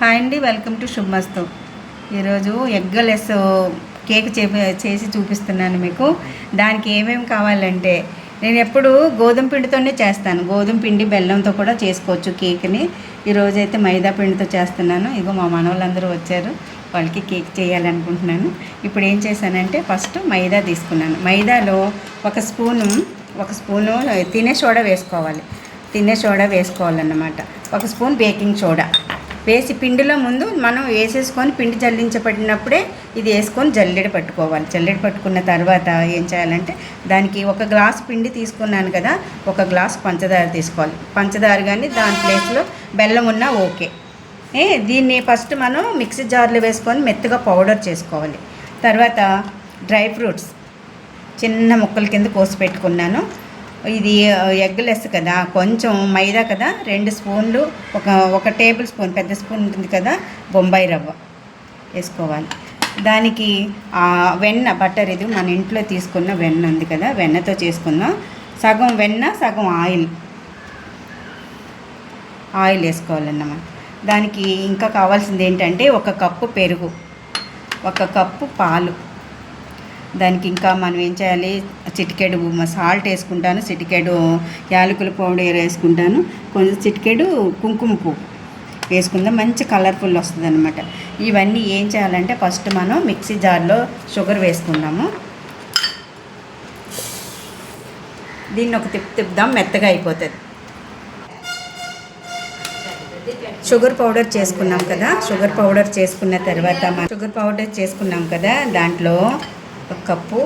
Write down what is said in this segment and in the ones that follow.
Hi అండి welcome to శుభమస్తు. ఈరోజు ఎగ్గలెస్ cake చే చేసి చూపిస్తున్నాను మీకు. దానికి ఏమేమి కావాలంటే నేను ఎప్పుడు గోధుమ పిండితోనే చేస్తాను. గోధుమ పిండి బెల్లంతో కూడా చేసుకోవచ్చు కేక్ని. ఈరోజు అయితే మైదా పిండితో చేస్తున్నాను. ఇగో మా మనవాళ్ళందరూ వచ్చారు. వాళ్ళకి కేక్ చేయాలనుకుంటున్నాను. ఇప్పుడు ఏం చేశానంటే ఫస్ట్ మైదా తీసుకున్నాను. మైదాలో ఒక స్పూను ఒక స్పూను తినే సోడా వేసుకోవాలి. తినే సోడా వేసుకోవాలన్నమాట. ఒక స్పూన్ బేకింగ్ సోడా. వేసి పిండిలో ముందు మనం వేసేసుకొని పిండి జల్లించబడినప్పుడే ఇది వేసుకొని జల్లెడ పట్టుకోవాలి. జల్లెడ పట్టుకున్న తర్వాత ఏం చేయాలంటే దానికి ఒక గ్లాస్ పిండి తీసుకున్నాను కదా ఒక గ్లాస్ పంచదార తీసుకోవాలి. పంచదార కానీ దాని ప్లేస్లో బెల్లం ఉన్నా ఓకే. ఏ దీన్ని ఫస్ట్ మనం మిక్సీ జార్లో వేసుకొని మెత్తగా పౌడర్ చేసుకోవాలి. తర్వాత డ్రై ఫ్రూట్స్ చిన్న ముక్కల కింద కోసి పెట్టుకున్నాను. ఇది ఎగ్ లెస్ కదా కొంచెం మైదా కదా రెండు స్పూన్లు ఒక ఒక టేబుల్ స్పూన్ పెద్ద స్పూన్ ఉంటుంది కదా బొంబాయి రవ్వ వేసుకోవాలి. దానికి వెన్న బటర్ ఇది మన ఇంట్లో తీసుకున్న వెన్న ఉంది కదా వెన్నతో చేసుకుందాం సగం వెన్న సగం ఆయిల్. ఆయిల్ వేసుకోవాలన్నమాట. దానికి ఇంకా కావాల్సింది ఏంటంటే ఒక కప్పు పెరుగు ఒక కప్పు పాలు. దానికి ఇంకా మనం ఏం చేయాలి? చిటికెడు సాల్ట్ వేసుకుంటాను చిటికెడు యాలకుల పౌడర్ వేసుకుంటాను. కొంచెం చిటికెడు కుంకుమ పువ్వు వేసుకుందాం. మంచి కలర్ఫుల్ వస్తుంది అనమాట ఇవన్నీ ఏం చేయాలంటే ఫస్ట్ మనం మిక్సీ జార్లో షుగర్ వేసుకుందాము. దీన్ని ఒక తిప్పి తిప్పుదాం మెత్తగా అయిపోతుంది. షుగర్ పౌడర్ చేసుకున్నాం కదా. షుగర్ పౌడర్ చేసుకున్న తర్వాత షుగర్ పౌడర్ చేసుకున్నాం కదా దాంట్లో ఒక కప్పు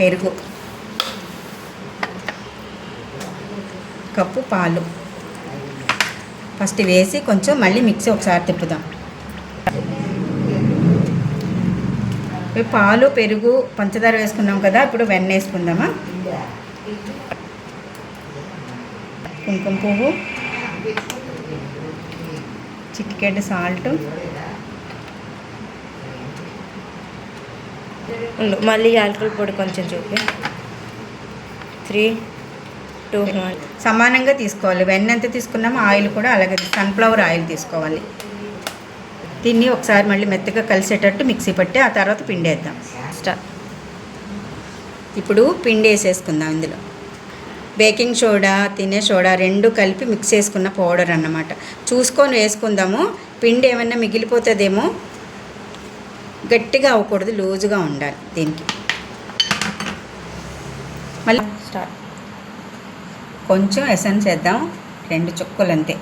పెరుగు. కప్పు పాలు. ఫస్ట్ వేసి కొంచెం మళ్ళీ మిక్సీ ఒకసారి తిప్పుదాం. పాలు పెరుగు పంచదార వేసుకున్నాం కదా ఇప్పుడు వెన్న వేసుకుందామా? కుంకుమ పువ్వు చిటికెడ్ సాల్ట్ మళ్ళీ యాలకుల పొడి కొంచెం చూపి. త్రీ టూ సమానంగా తీసుకోవాలి. వెన్న ఎంత తీసుకున్నామో ఆయిల్ కూడా అలాగే సన్ఫ్లవర్ ఆయిల్ తీసుకోవాలి. దీన్ని ఒకసారి మళ్ళీ మెత్తగా కలిసేటట్టు మిక్సీ పట్టి ఆ తర్వాత పిండి వేద్దాం స్టార్ట్ ఇప్పుడు పిండి వేసేసుకుందాం ఇందులో. బేకింగ్ సోడా తినే సోడా రెండు కలిపి మిక్స్ చేసుకున్న పౌడర్ అన్నమాట. చూసుకొని వేసుకుందాము. పిండి ఏమైనా మిగిలిపోతుందేమో గట్టిగా అవ్వకూడదు లూజుగా ఉండాలి దీనికి. మళ్ళీ స్టార్ట్. కొంచెం ఎసెన్స్ వేద్దాం రెండు చుక్కలు అంతే.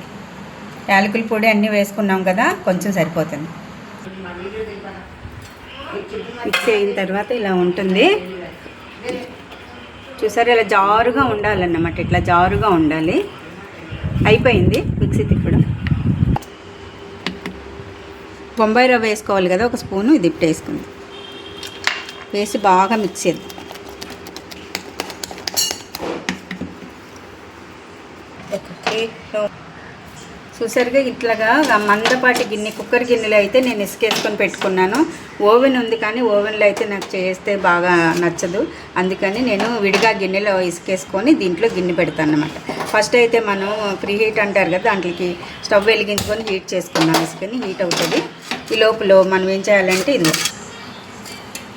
యాలకుల పొడి అన్నీ వేసుకున్నాం కదా కొంచెం సరిపోతుంది. మిక్స్ అయిన తర్వాత ఇలా ఉంటుంది. చూసారు ఇలా జారుగా ఉండాలన్నమాట ఇట్లా జారుగా ఉండాలి. అయిపోయింది మిక్సీ తిప్పడం. బొంబాయి రవ్వ వేసుకోవాలి కదా ఒక స్పూను ఇది ఇప్పుడు వేసుకుంది. వేసి బాగా మిక్స్ చేద్దాం. ఒక చూసారుగా ఇట్లాగా మందపాటి గిన్నె కుక్కర్ గిన్నెలో అయితే నేను ఇసుకేసుకొని పెట్టుకున్నాను. ఓవెన్ ఉంది కానీ ఓవెన్లో అయితే నాకు చేస్తే బాగా నచ్చదు. అందుకని నేను విడిగా గిన్నెలో ఇసుకేసుకొని దీంట్లో గిన్నె పెడతాను అనమాట ఫస్ట్ అయితే మనం ప్రీ హీట్ అంటారు కదా దాంట్లోకి స్టవ్ వెలిగించుకొని హీట్ చేసుకున్నాం ఇసుకని హీట్ అవుతుంది. ఈ లోపల మనం ఏం చేయాలంటే ఇది.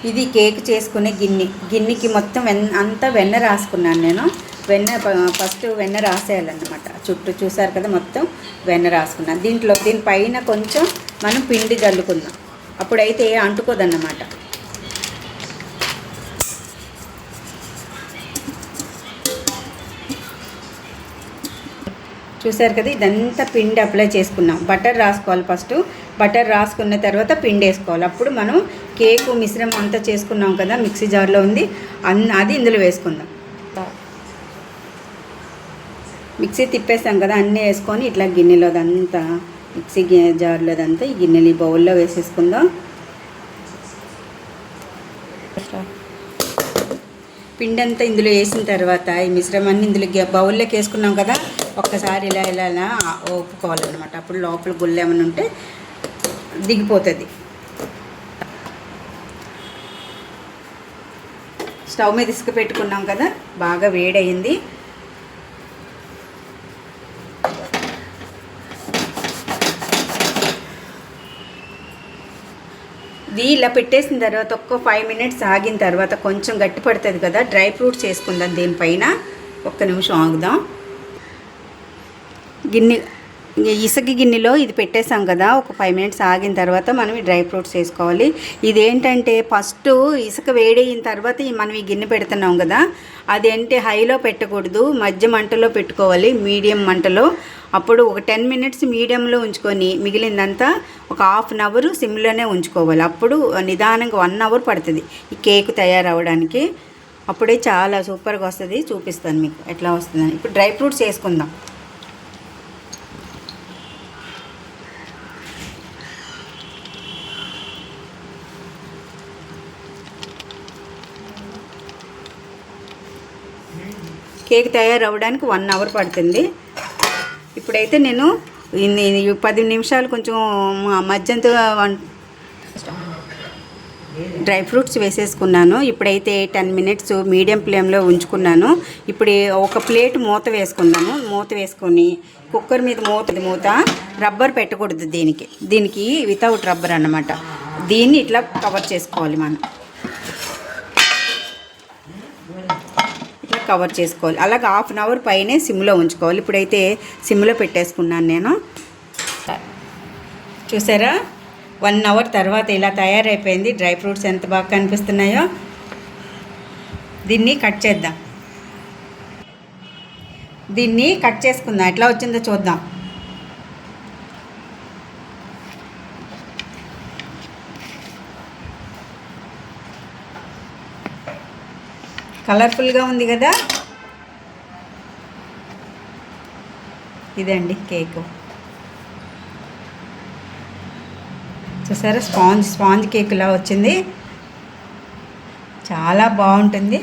ఇది కేక్ చేసుకునే గిన్నె. గిన్నెకి మొత్తం వెన్న అంతా వెన్న రాసుకున్నాను నేను. వెన్న ఫస్ట్ వెన్న రాసేయాలన్నమాట. చుట్టూ చూసారు కదా మొత్తం వెన్న రాసుకున్నాను. దీంట్లో దీనిపైన కొంచెం మనం పిండి చల్లుకుందాం అప్పుడైతే అంటుకోదన్నమాట. చూసారు కదా ఇదంతా పిండి అప్లై చేసుకున్నాం. బటర్ రాసుకోవాలి ఫస్ట్. బటర్ రాసుకున్న తర్వాత పిండి వేసుకోవాలి అప్పుడు మనం కేకు మిశ్రమం అంతా చేసుకున్నాం కదా మిక్సీ జార్లో ఉంది. అన్ అది ఇందులో వేసుకుందాం. మిక్సీ తిప్పేస్తాం కదా అన్నీ వేసుకొని ఇట్లా గిన్నెలోదంతా మిక్సీ గి- జార్లోదంతా ఈ గిన్నెలు ఈ బౌల్లో వేసేసుకుందాం. పిండి అంతా ఇందులో వేసిన తర్వాత ఈ మిశ్రమాన్ని ఇందులో బౌల్లోకి వేసుకున్నాం కదా ఒక్కసారి ఇలా ఇలా ఇలా ఒప్పుకోవాలన్నమాట. అప్పుడు లోపల గుళ్ళు ఏమైనా ఉంటే దిగిపోతుంది. స్టవ్ మీద ఇసుక పెట్టుకున్నాం కదా బాగా వేడయింది. ఇది ఇలా పెట్టేసిన తర్వాత ఒక్క ఫైవ్ మినిట్స్ ఆగిన తర్వాత కొంచెం గట్టి పడుతుంది కదా డ్రై ఫ్రూట్స్ వేసుకుందాం దీనిపైన. ఒక్క నిమిషం ఆగుదాం. గిన్నె ఇసుక గిన్నెలో ఇది పెట్టేసాం కదా ఒక ఫైవ్ మినిట్స్ ఆగిన తర్వాత మనం ఈ డ్రై ఫ్రూట్స్ వేసుకోవాలి. ఇదేంటంటే ఫస్ట్ ఇసుక వేడైన తర్వాత మనం ఈ గిన్నె పెడుతున్నాం కదా అదేంటి హైలో పెట్టకూడదు మధ్య మంటలో పెట్టుకోవాలి మీడియం మంటలో. అప్పుడు ఒక టెన్ మినిట్స్ మీడియంలో ఉంచుకొని మిగిలిందంతా ఒక హాఫ్ అన్ అవర్ సిమ్లోనే ఉంచుకోవాలి. అప్పుడు నిదానంగా వన్ అవర్ పడుతుంది ఈ కేక్ తయారవడానికి అప్పుడే చాలా సూపర్గా వస్తుంది చూపిస్తాను మీకు ఎట్లా వస్తుందని. ఇప్పుడు డ్రై ఫ్రూట్స్ వేసుకుందాం. కేక్ తయారవడానికి వన్ అవర్ పడుతుంది. ఇప్పుడైతే నేను పది నిమిషాలు కొంచెం మ- మధ్యంతో వన్- డ్రై ఫ్రూట్స్ వేసేసుకున్నాను. ఇప్పుడైతే టెన్ మినిట్స్ మీడియం ఫ్లేమ్లో ఉంచుకున్నాను. ఇప్పుడు ఒక ప్లేట్ మూత వేసుకున్నాను మూత వేసుకొని కుక్కర్ మీద మూత మూత రబ్బర్ పెట్టకూడదు దీనికి. దీనికి వితౌట్ రబ్బర్ అన్నమాట. దీన్ని ఇట్లా కవర్ చేసుకోవాలి మనం. కవర్ చేసుకోవాలి. అలాగే హాఫ్ అన్ అవర్ పైనే సిమ్లో ఉంచుకోవాలి. ఇప్పుడైతే సిమ్లో పెట్టేసుకున్నాను నేను. చూసారా? వన్ అవర్ తర్వాత ఇలా తయారైపోయింది. డ్రై ఫ్రూట్స్ ఎంత బాగా కనిపిస్తున్నాయో. దీన్ని కట్ చేద్దాం. దీన్ని కట్ చేసుకుందాం. ఎట్లా వచ్చిందో చూద్దాం. కలర్ఫుల్గా ఉంది కదా? ఇదండి కేకు. చూసారా? స్పాంజ్ స్పాంజ్ కేక్లా వచ్చింది. చాలా బాగుంటుంది.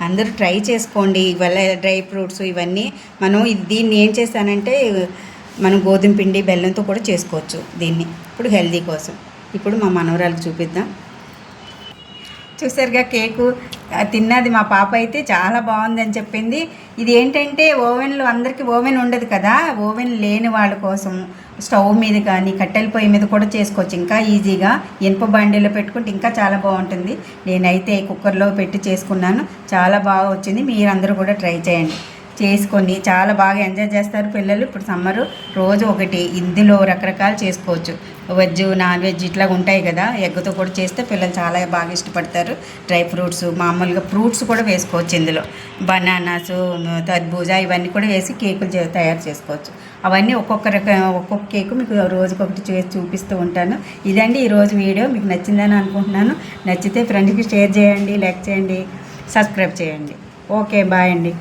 అందరూ ట్రై చేసుకోండి. ఇవాళ డ్రై ఫ్రూట్స్ ఇవన్నీ. మనం దీన్ని ఏం చేస్తానంటే మనం గోధుమ పిండి బెల్లంతో కూడా చేసుకోవచ్చు దీన్ని. ఇప్పుడు హెల్దీ కోసం. ఇప్పుడు మా మనవరాలకు చూపిద్దాం. చూసారుగా కేకు. తిన్నది మా పాప అయితే చాలా బాగుందని చెప్పింది. ఇది ఏంటంటే ఓవెన్లో అందరికీ ఓవెన్ ఉండదు కదా. ఓవెన్ లేని వాళ్ళ కోసం స్టవ్ మీద కానీ కట్టెల పొయ్యి మీద కూడా చేసుకోవచ్చు. ఇంకా ఈజీగా ఇనుప బండిలో పెట్టుకుంటే ఇంకా చాలా బాగుంటుంది. నేనైతే కుక్కర్లో పెట్టి చేసుకున్నాను. చాలా బాగా వచ్చింది. మీరందరూ కూడా ట్రై చేయండి. చేసుకొని చాలా బాగా ఎంజాయ్ చేస్తారు పిల్లలు. ఇప్పుడు సమ్మరు రోజు ఒకటి ఇందులో రకరకాలు చేసుకోవచ్చు. వెజ్ నాన్ వెజ్ ఇట్లా ఉంటాయి కదా. ఎగ్తో కూడా చేస్తే పిల్లలు చాలా బాగా ఇష్టపడతారు. డ్రై ఫ్రూట్స్ మామూలుగా ఫ్రూట్స్ కూడా వేసుకోవచ్చు ఇందులో. బనానాస్ తర్బూజా ఇవన్నీ కూడా వేసి కేకులు తయారు చేసుకోవచ్చు. అవన్నీ ఒక్కొక్క రకం ఒక్కొక్క కేకు మీకు రోజుకొకటి చేసి చూపిస్తూ ఉంటాను. ఇదండి ఈరోజు వీడియో. మీకు నచ్చిందని అనుకుంటున్నాను. నచ్చితే ఫ్రెండ్కి షేర్ చేయండి లైక్ చేయండి సబ్స్క్రైబ్ చేయండి. ఓకే బాయ్ అండి.